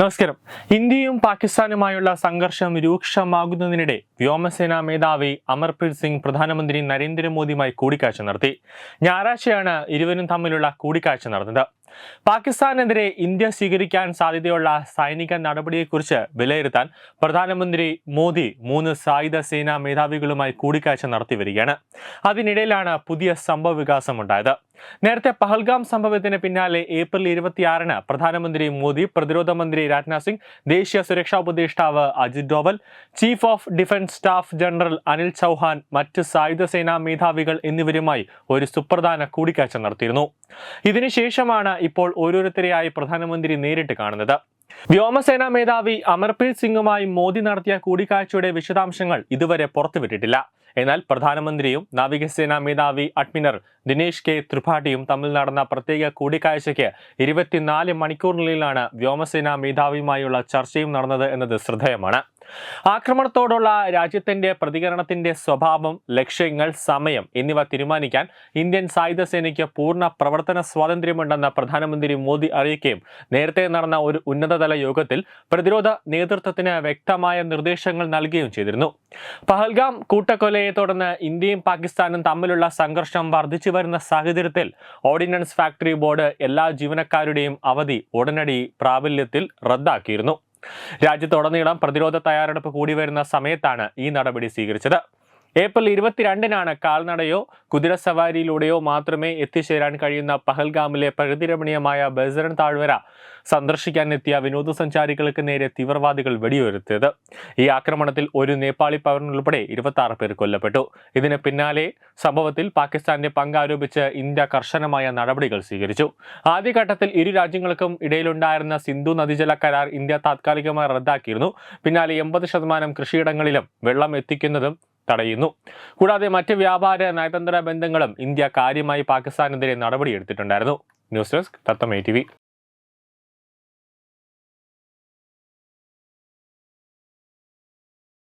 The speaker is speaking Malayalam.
നമസ്കാരം. ഇന്ത്യയും പാകിസ്ഥാനുമായുള്ള സംഘർഷം രൂക്ഷമാകുന്നതിനിടെ വ്യോമസേനാ മേധാവി അമർപ്രീത് സിംഗ് പ്രധാനമന്ത്രി നരേന്ദ്രമോദിയുമായി കൂടിക്കാഴ്ച നടത്തി. ഞായറാഴ്ചയാണ് ഇരുവരും തമ്മിലുള്ള കൂടിക്കാഴ്ച നടന്നത്. പാകിസ്ഥാനെതിരെ ഇന്ത്യ സ്വീകരിക്കാൻ സാധ്യതയുള്ള സൈനിക നടപടിയെക്കുറിച്ച് വിലയിരുത്താൻ പ്രധാനമന്ത്രി മോദി മൂന്ന് സായുധ സേനാ മേധാവികളുമായി കൂടിക്കാഴ്ച നടത്തി വരികയാണ്. അതിനിടയിലാണ് പുതിയ സംഭവ വികാസം ഉണ്ടായത്. നേരത്തെ പഹൽഗാം സംഭവത്തിന് പിന്നാലെ ഏപ്രിൽ ഇരുപത്തിയാറിന് പ്രധാനമന്ത്രി മോദി പ്രതിരോധ മന്ത്രി രാജ്നാഥ് സിംഗ് ദേശീയ സുരക്ഷാ ഉപദേഷ്ടാവ് Ajit Doval chief of defence staff general Anil Chauhan മറ്റ് സായുധ സേനാ മേധാവികൾ എന്നിവരുമായി ഒരു സുപ്രധാന കൂടിക്കാഴ്ച നടത്തിയിരുന്നു. ഇതിനുശേഷമാണ് ഇപ്പോൾ ഓരോരുത്തരെയായി പ്രധാനമന്ത്രി നേരിട്ട് കാണുന്നത്. വ്യോമസേനാ മേധാവി അമർപ്രീത് സിംഗുമായി മോദി നടത്തിയ കൂടിക്കാഴ്ചയുടെ വിശദാംശങ്ങൾ ഇതുവരെ പുറത്തുവിട്ടിട്ടില്ല. എന്നാൽ പ്രധാനമന്ത്രിയും നാവികസേനാ മേധാവി അഡ്മിനർ ദിനേശ് കെ ത്രിപാഠിയും തമ്മിൽ നടന്ന പ്രത്യേക കൂടിക്കാഴ്ചയ്ക്ക് ഇരുപത്തിനാല് മണിക്കൂറിനുള്ളിലാണ് വ്യോമസേനാ മേധാവിയുമായുള്ള ചർച്ചയും നടന്നത് എന്നത് ശ്രദ്ധേയമാണ്. ആക്രമണത്തോടുള്ള രാജ്യത്തിന്റെ പ്രതികരണത്തിന്റെ സ്വഭാവം ലക്ഷ്യങ്ങൾ സമയം എന്നിവ തീരുമാനിക്കാൻ ഇന്ത്യൻ സായുധ സേനയ്ക്ക് പൂർണ പ്രവർത്തന സ്വാതന്ത്ര്യമുണ്ടെന്ന് പ്രധാനമന്ത്രി മോദി അറിയിക്കുകയും നേരത്തെ നടന്ന ഒരു ഉന്നതതല യോഗത്തിൽ പ്രതിരോധ നേതൃത്വത്തിന് വ്യക്തമായ നിർദ്ദേശങ്ങൾ നൽകുകയും ചെയ്തിരുന്നു. പഹൽഗാം കൂട്ടക്കൊലയെ തുടർന്ന് ഇന്ത്യയും പാകിസ്ഥാനും തമ്മിലുള്ള സംഘർഷം വർദ്ധിച്ചു വരുന്ന സാഹചര്യത്തിൽ ഓർഡിനൻസ് ഫാക്ടറി ബോർഡ് എല്ലാ ജീവനക്കാരുടെയും അവധി ഉടനടി പ്രാബല്യത്തിൽ റദ്ദാക്കിയിരുന്നു. രാജ്യത്തുടനീളം പ്രതിരോധ തയ്യാറെടുപ്പ് കൂടി വരുന്ന സമയത്താണ് ഈ നടപടി സ്വീകരിച്ചത്. ഏപ്രിൽ ഇരുപത്തിരണ്ടിനാണ് കാൽനടയോ കുതിര സവാരിയിലൂടെയോ മാത്രമേ എത്തിച്ചേരാൻ കഴിയുന്ന പഹൽഗാമിലെ പ്രകൃതിരമണീയമായ ബസറൻ താഴ്വര സന്ദർശിക്കാനെത്തിയ വിനോദസഞ്ചാരികൾക്ക് നേരെ തീവ്രവാദികൾ വെടിയുരുത്തിയത് ഈ ആക്രമണത്തിൽ ഒരു നേപ്പാളി പൗരൻ ഉൾപ്പെടെ ഇരുപത്തി പേർ കൊല്ലപ്പെട്ടു. ഇതിന് പിന്നാലെ സംഭവത്തിൽ പാകിസ്ഥാന്റെ പങ്ക് ആരോപിച്ച് ഇന്ത്യ കർശനമായ നടപടികൾ സ്വീകരിച്ചു. ആദ്യഘട്ടത്തിൽ ഇരു രാജ്യങ്ങൾക്കും ഇടയിലുണ്ടായിരുന്ന സിന്ധു നദീജല കരാർ ഇന്ത്യ താത്കാലികമായി റദ്ദാക്കിയിരുന്നു. പിന്നാലെ എൺപത് ശതമാനം കൃഷിയിടങ്ങളിലും വെള്ളം എത്തിക്കുന്നതും തടയുന്നു. കൂടാതെ മറ്റ് വ്യാപാര നയതന്ത്ര ബന്ധങ്ങളും ഇന്ത്യ കാര്യമായി പാകിസ്ഥാനെതിരെ നടപടിയെടുത്തിട്ടുണ്ടായിരുന്നു. ന്യൂസ് ഡെസ്ക് തത്തമേ ടി